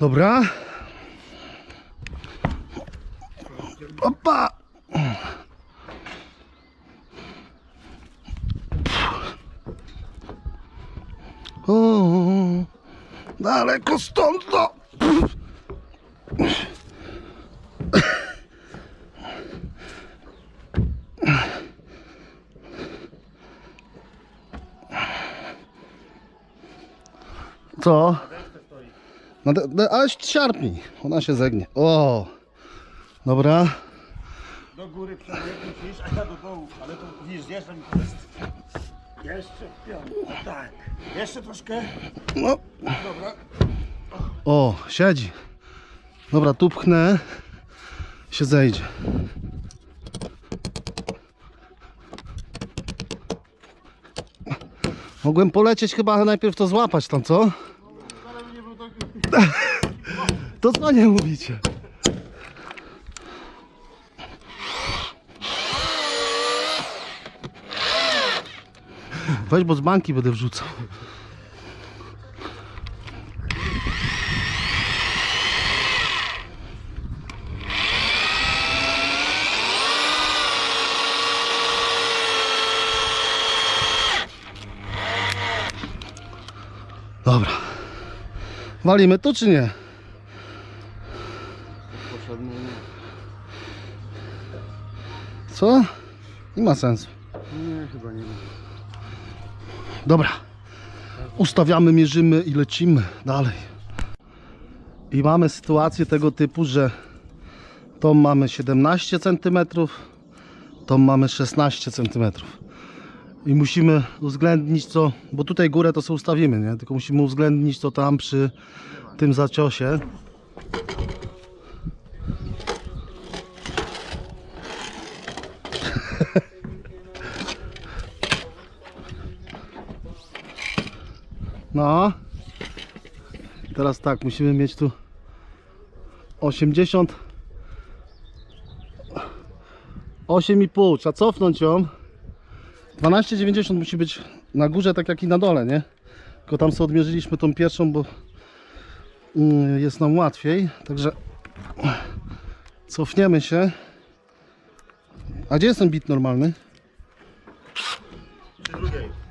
Dobra. Opa! O, daleko stąd to. Co? No, ale siarpnij, ona się zegnie. O, dobra. Do góry przebieg musisz, a ja do dołu, ale to widzisz, jeszcze mi jest. Jeszcze piąt, tak. Jeszcze troszkę. No. Dobra. O, siedzi. Dobra, tu pchnę. Się zejdzie. Mogłem polecieć chyba najpierw to złapać tam, co? To co nie mówicie? Weź, bo z banki będę wrzucał. Dobra. Walimy tu czy nie? Potrzebny Co? Nie ma sensu. nie, chyba nie ma. Dobra. Ustawiamy, mierzymy i lecimy dalej. I mamy sytuację tego typu, że tą mamy 17 cm, tą mamy 16 cm. I musimy uwzględnić co, bo tutaj górę to sobie ustawimy, nie? Tylko musimy uwzględnić co tam przy tym zaciosie. No. Teraz tak, musimy mieć tu 80 8,5, trzeba cofnąć ją 12,90 musi być na górze tak jak i na dole, nie? Tylko tam sobie odmierzyliśmy tą pierwszą, bo mm, jest nam łatwiej, także cofniemy się A gdzie jest ten bit normalny? Przy drugiej.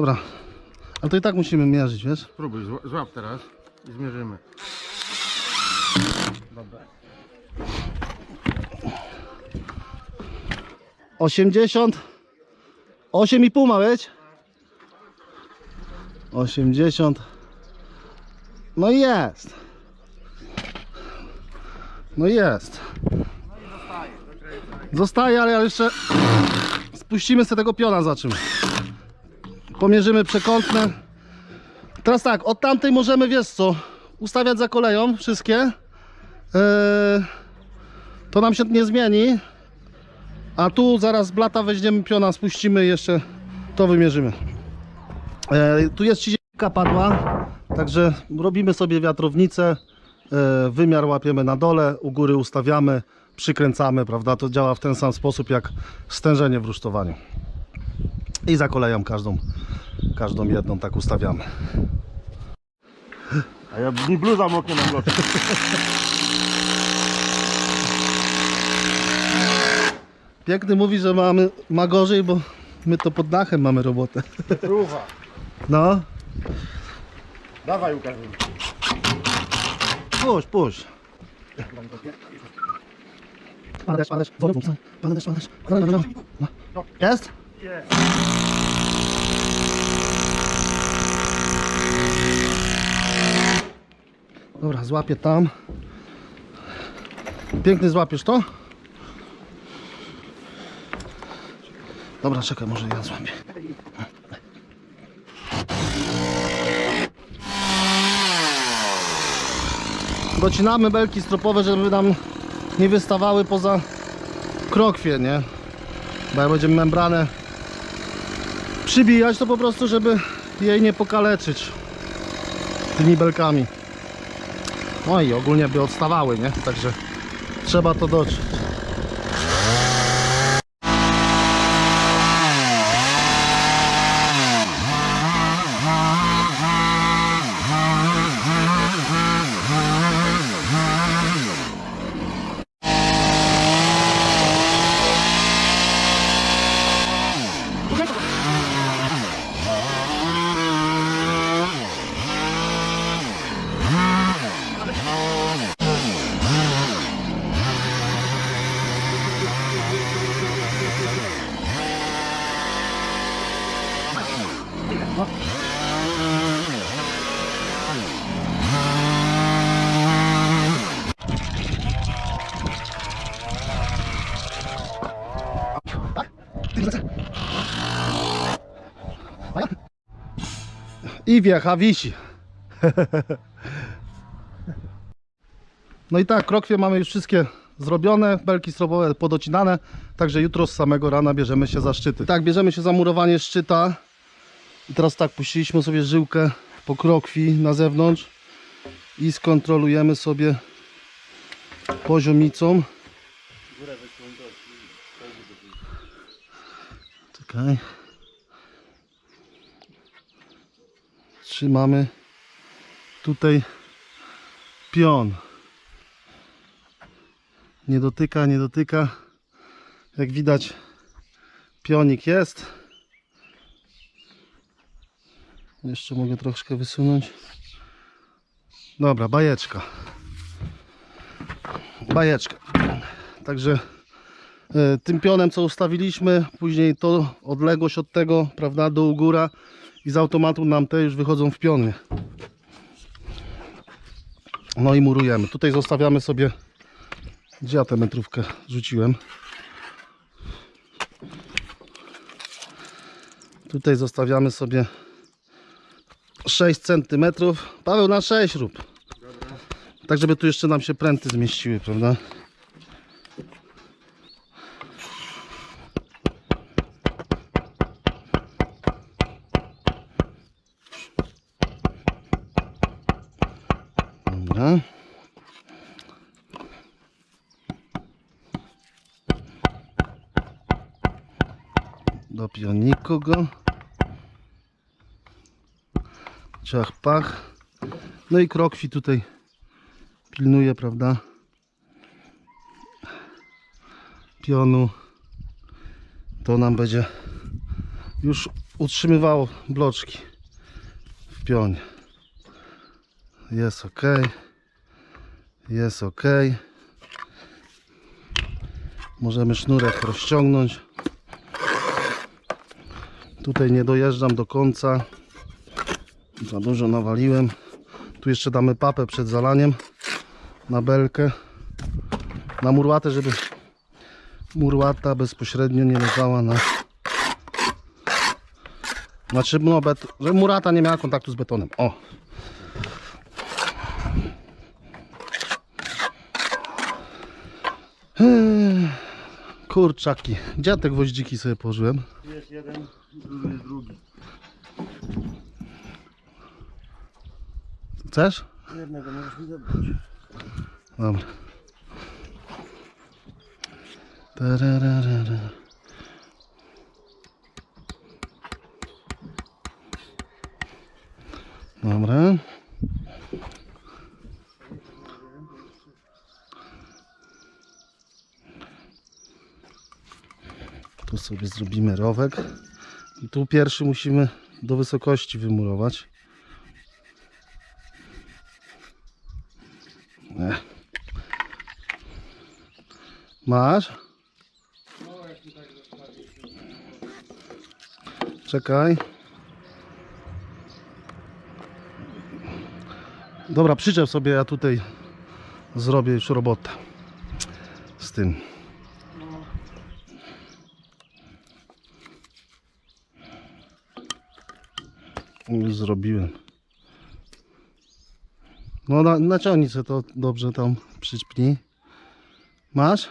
Dobra, ale to i tak musimy mierzyć, wiesz? Spróbuj, zła- złap teraz i zmierzymy. Dobra. 80 8,5 ma być 80 No i jest No i jest Zostaje, ale jeszcze Spuścimy sobie tego piona za czym Pomierzymy przekątne Teraz tak, od tamtej możemy, wiesz co Ustawiać za koleją wszystkie Eee, To nam się nie zmieni a tu zaraz blata weźmiemy piona, spuścimy i jeszcze to wymierzymy. E, tu jest 30 padła, także robimy sobie wiatrownicę, e, wymiar łapiemy na dole, u góry ustawiamy, przykręcamy, prawda? To działa w ten sam sposób jak stężenie w rusztowaniu. I za koleją każdą, każdą jedną tak ustawiamy. A ja mi bluza moknie na bloku. Piękny mówi, że mamy, ma gorzej, bo my to pod dachem mamy robotę. Próba. No, Dawaj Łukasz. puść, puść. Pan deszcz, pan puszczaj. Pan deszcz, pan no, no. No. Jest? Dobra, złapię tam. Piękny złapiesz to? Dobra, czekaj, może ja złapię. Docinamy belki stropowe, żeby nam nie wystawały poza krokwie, nie? Bo jak będziemy membranę przybijać, to po prostu, żeby jej nie pokaleczyć. tymi belkami. No i ogólnie by odstawały, nie? Także trzeba to dotrzeć. I wiecha wisi. No i tak, krokwie mamy już wszystkie zrobione, belki strobowe podocinane, także jutro z samego rana bierzemy się za szczyty. Tak, bierzemy się za murowanie szczyta. I teraz tak, puściliśmy sobie żyłkę po krokwi na zewnątrz i skontrolujemy sobie poziomicą. Czekaj. Trzymamy tutaj pion. Nie dotyka, nie dotyka. Jak widać, pionik jest. Jeszcze mogę troszkę wysunąć. Dobra, bajeczka. Bajeczka. Także e, tym pionem, co ustawiliśmy, później to odległość od tego, prawda, do góra i z automatu nam te już wychodzą w piony. No i murujemy. Tutaj zostawiamy sobie, gdzie ja tę metrówkę rzuciłem. Tutaj zostawiamy sobie 6 cm. Paweł na 6 rób. Tak, żeby tu jeszcze nam się pręty zmieściły, prawda? Pioniku go. Ciach, pach. No i krokwi tutaj pilnuje, prawda? Pionu. To nam będzie już utrzymywało bloczki w pionie. Jest ok. Jest ok. Możemy sznurek rozciągnąć. Tutaj nie dojeżdżam do końca. Za dużo nawaliłem. Tu jeszcze damy papę przed zalaniem na belkę. Na murłatę, żeby murłata bezpośrednio nie leżała na znaczy no, bet... żeby murata nie miała kontaktu z betonem. O! Eee, Kurczaki. Gdzie ja te gwoździki sobie położyłem? Tu jest jeden, drugi. Chcesz? Jednego możesz mi zabrać. Dobra. Tararara. Dobra. Tu sobie zrobimy rowek. I tu pierwszy musimy do wysokości wymurować. Nie. Masz? Czekaj. Dobra, przyczep sobie, ja tutaj zrobię już robotę z tym. już zrobiłem. No na, naciągnij to dobrze tam przyćpnij. Masz?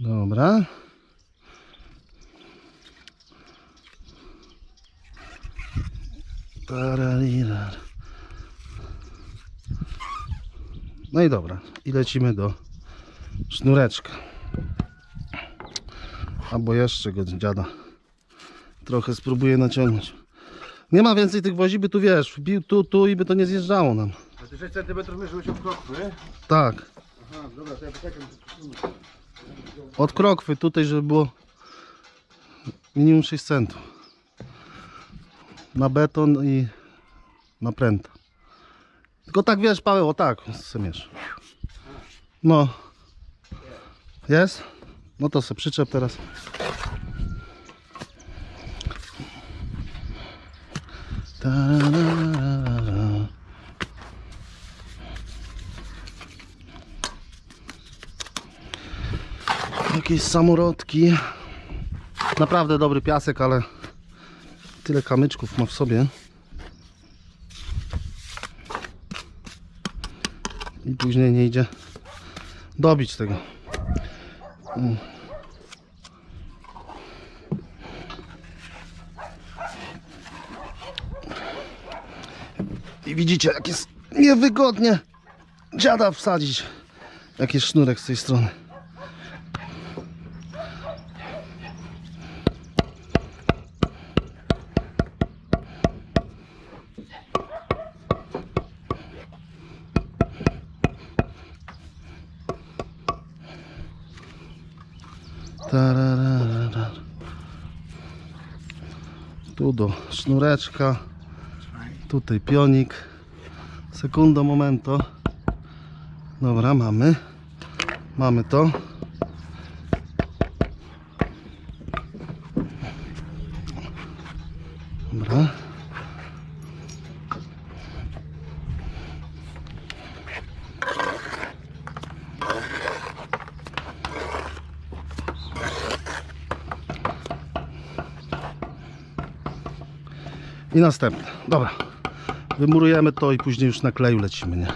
Dobra. No i dobra, i lecimy do sznureczka. Albo jeszcze go dziada trochę spróbuję naciągnąć. Nie ma więcej tych gwoździ, by tu wiesz, wbił tu, tu i by to nie zjeżdżało nam. A ty 6 cm mierzyłeś od kroku, nie? Tak, Aha, dobra, to ja poczekam. od krokwy tutaj, żeby było minimum 6 centów. Na beton i na pręta. Tylko tak wiesz, Paweł, o tak, semierz. No. Jest? No to se przyczep teraz. Ta-ra-ra-ra-ra. Jakieś samorodki. Naprawdę dobry piasek, ale tyle kamyczków ma w sobie. I później nie idzie dobić tego. I widzicie, jak jest niewygodnie dziada wsadzić. Jak jest sznurek z tej strony. Tu do sznureczka. Tutaj pionik. Sekundo, momento. Dobra, mamy. Mamy to. Dobra. I następne. Dobra. Wymurujemy to i później już na kleju lecimy, nie?